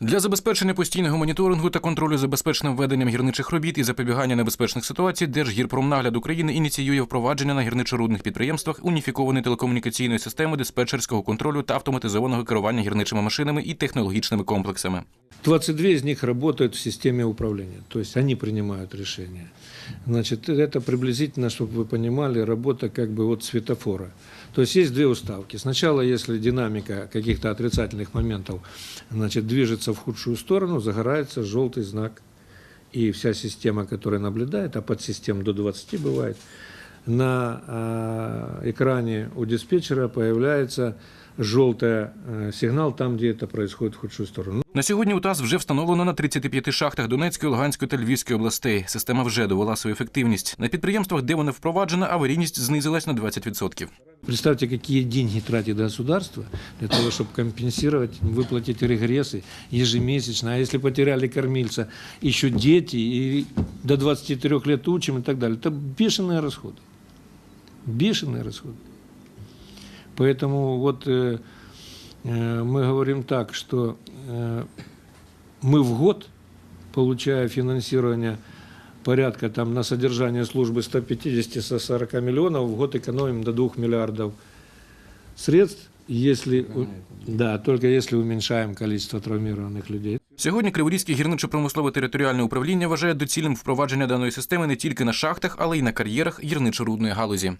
Для забезпечення постійного моніторингу та контролю за безпечним веденням гірничих робіт і запобігання небезпечних ситуацій Держгірпромнагляд України ініціює впровадження на гірничорудних підприємствах уніфікованої телекомунікаційної системи диспетчерського контролю та автоматизованого керування гірничими машинами і технологічними комплексами. 22 из них работают в системе управления, то есть они принимают решения. Значит, это приблизительно, чтобы вы понимали, работа как бы от светофора. То есть есть две уставки. Сначала, если динамика каких-то отрицательных моментов значит, движется в худшую сторону, загорается желтый знак. И вся система, которая наблюдает, а подсистем до 20 бывает, на э, экране у диспетчера появляется желтый э, сигнал там, где это происходит в худшую сторону. На сьогодні УТАС вже встановлено на 35 шахтах Донецької, Луганської та Львівської областей. Система вже довела свою ефективність. На підприємствах, де вона впроваджена, аварійність знизилась на 20%. Представьте, какие деньги тратит государство для того, чтобы компенсировать, выплатить регрессы ежемесячно. А если потеряли кормильца, еще дети, и до 23 лет учим и так далее. Это бешеные расходы. Бешеные расходы. Поэтому вот э, э, мы говорим так, что э, мы в год, получая финансирование порядка там на содержание службы 150-140 миллионов, в год экономим до 2 миллиардов средств, если, у- да, только если уменьшаем количество травмированных людей. Сьогодні Криворізьке гірничо-промислове територіальне управління вважає доцільним впровадження даної системи не тільки на шахтах, але й на кар'єрах гірничо-рудної галузі.